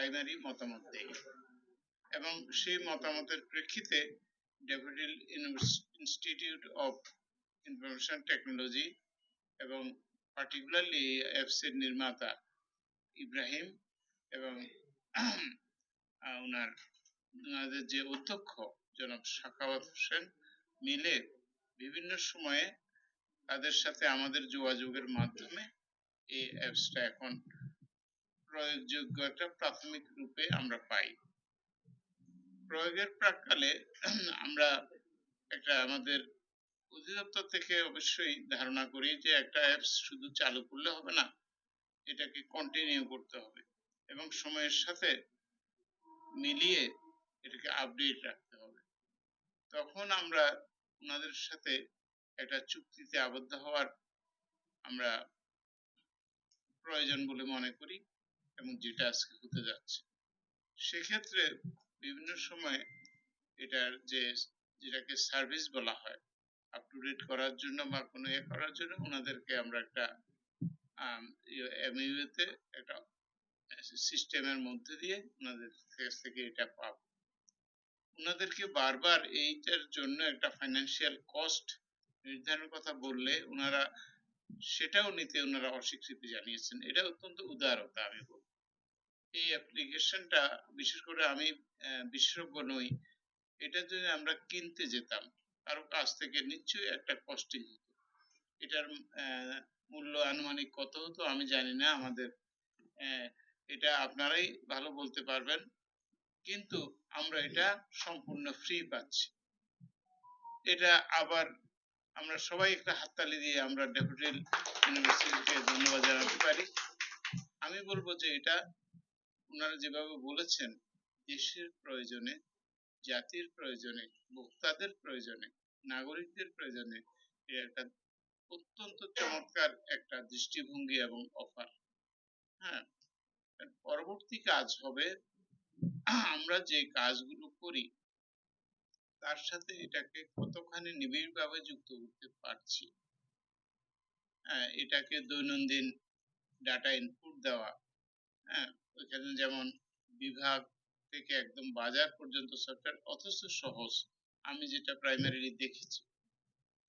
Primary মতামত দেই এবং সেই মতামতের প্রেক্ষিতে Daffodil institute of information technology এবং পার্টিকুলারলি অ্যাপসের নির্মাতা ইব্রাহিম এবং ওনার ওনাদের যে অধ্যক্ষ জনাব সাখাওয়াত হোসেন মিলে বিভিন্ন সময়ে তাদের সাথে আমাদের যোগাযোগের মাধ্যমে এই অ্যাপসটা এখন প্রয়োগযোগ্য একটা প্রাথমিক রূপে আমরা পাই। প্রয়োগের প্রাককালে আমরা একটা আমাদের অধিদপ্তর থেকে অবশ্যই ধারণা করি যে একটা অ্যাপস শুধু চালু করলে হবে না, এটাকে কন্টিনিউ করতে হবে এবং সময়ের সাথে মিলিয়ে এটাকে আপডেট রাখতে হবে। তখন আমরা ওনাদের সাথে একটা চুক্তিতে আবদ্ধ হওয়ার আমরা প্রয়োজন বলে মনে করি। এবং যেটা আজকে হতে যাচ্ছে। সেক্ষেত্রে বিভিন্ন সময় এটার যে, যেটাকে সার্ভিস বলা হয় আপ টু ডেট করার জন্য বা কোনো ইয়ে করার জন্য ওনাদেরকে আমরা একটা এমইউতে একটা সিস্টেমের মধ্যে দিয়ে ওনাদের কাছ থেকে এটা পাব। ওনাদেরকে বারবার এইটার জন্য একটা ফাইন্যান্সিয়াল কস্ট নির্ধারণের কথা বললে ওনারা সেটাও নিতে ওনারা অস্বীকৃতি জানিয়েছেন। এটা অত্যন্ত উদারতা আমি বলব। এই অ্যাপ্লিকেশনটা বিশেষ করে আমি বিশেষজ্ঞ নই, এটা যদি আমরা কিনতে যেতাম, কারও কাছ থেকে নিশ্চয়ই একটা কস্টিং হতো। এটার মূল্য আনুমানিক কত হতো আমি জানি না, আমাদের এটা আপনারাই ভালো বলতে পারবেন। কিন্তু আমরা এটা সম্পূর্ণ ফ্রি পাচ্ছি। এটা আবার আমরা সবাই একটা হাততালি দিয়ে আমরা ডেপুটেল ইউনিভার্সিটিকে ধন্যবাদ জানাতে পারি। আমি বলব যে এটা ওনারা যেভাবে বলেছেন, দেশের প্রয়োজনে, জাতির প্রয়োজনে ভোক্তাদের প্রয়োজনে, নাগরিকদের প্রয়োজনে একটা অত্যন্ত চমৎকার একটা দৃষ্টিভঙ্গি এবং অফার। হ্যাঁ পরবর্তী কাজ হবে, আমরা যে কাজগুলো করি তার সাথে এটাকে কতখানি নিবিড়ভাবে যুক্ত করতে পারছি? হ্যাঁ এটাকে দৈনন্দিন ডাটা ইনপুট দেওয়া হ্যাঁ ওইখানে যেমন বিভাগ থেকে একদম বাজার পর্যন্ত সফটওয়্যার অথচ সহজ। আমি যেটা প্রাইমারিলি দেখেছি।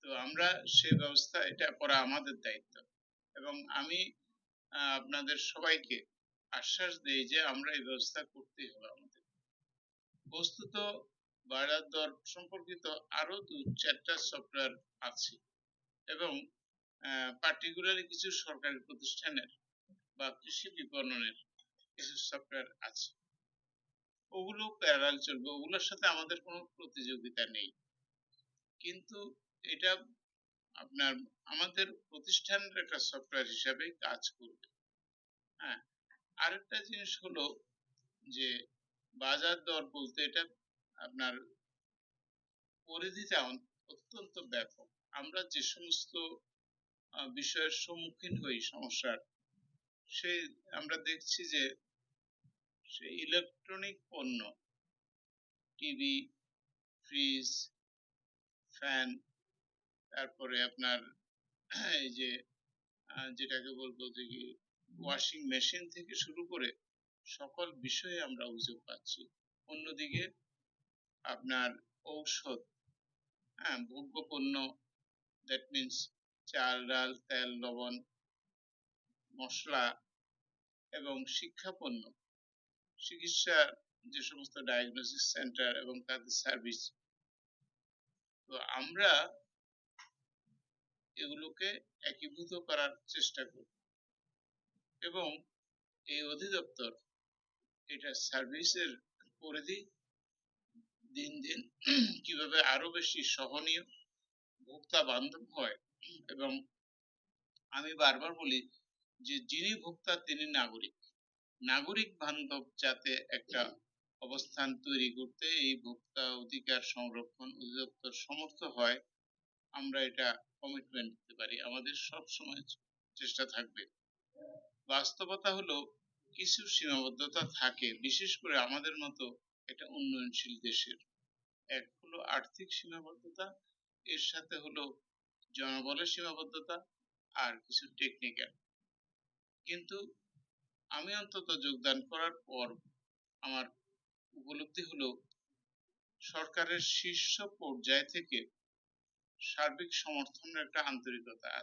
তো আমরা সে ব্যবস্থা, এটা করা আমাদের দায়িত্ব। এবং আমি আপনাদের সবাইকে আশ্বাস দেই যে আমরা এই ব্যবস্থা করতেই হবে আমাদের। বস্তুত বাজার দর সম্পর্কিত আরও দু চারটা সফটওয়্যার আছে এবং পার্টিকুলারলি কিছু সরকারি প্রতিষ্ঠানের বা কৃষি বিপণনের কিছু সফটওয়্যার আছে। ওগুলো প্যারাল চলবে, ওগুলোর সাথে আমাদের কোনো প্রতিযোগিতা নেই। কিন্তু এটা আপনার, আমাদের প্রতিষ্ঠানের একটা সফটওয়্যার হিসাবে কাজ করবে। হ্যাঁ আরেকটা জিনিস হলো যে, বাজার দর বলতে এটা আপনার পরিধিটা অত্যন্ত ব্যাপক। আমরা যে সমস্ত বিষয়ের সম্মুখীন হই সমস্যার সেই আমরা দেখছি যে সেই ইলেকট্রনিক পণ্য টিভি ফ্রিজ, ফ্যান, তারপরে আপনার এই যে যেটাকে বলব যে ওয়াশিং মেশিন থেকে শুরু করে সকল বিষয়ে আমরা অভিযোগ পাচ্ছি। অন্যদিকে আপনার ঔষধ। হ্যাঁ ভোগ্য পণ্য দ্যাট মিনস চাল, ডাল, তেল, লবণ, মশলা এবং শিক্ষা পণ্য চিকিৎসা যে সমস্ত ডায়াগনোসিস সেন্টার এবং তাদের সার্ভিস তো আমরা এগুলোকে একীভূত করার চেষ্টা করি। এবং এই অধিদপ্তর এটা সার্ভিসের পরিধি দিন দিন কীভাবে আরও বেশি সহনীয় ভোক্তা বান্ধব হয় এবং আমি বারবার বলি যে যিনি ভোক্তা তিনি নাগরিক। নাগরিক বান্ধব যাতে একটা অবস্থান তৈরি করতে এই ভোক্তা অধিকার সংরক্ষণ অধিদপ্তর সমর্থ হয়, আমরা এটা কমিটমেন্ট দিতে পারি। আমাদের সব সময় চেষ্টা থাকবে। বাস্তবতা হলো কিছু সীমাবদ্ধতা থাকে, বিশেষ করে আমাদের মতো একটা উন্নয়নশীল দেশের। এক হলো আর্থিক সীমাবদ্ধতা, এর সাথে হলো জনবলের সীমাবদ্ধতা আর কিছু টেকনিক্যাল কিন্তু আমি অন্তত যোগদান করার পর আমার উপলব্ধি হলো সরকারের শীর্ষ পর্যায় থেকে সার্বিক সমর্থনের একটা আন্তরিকতা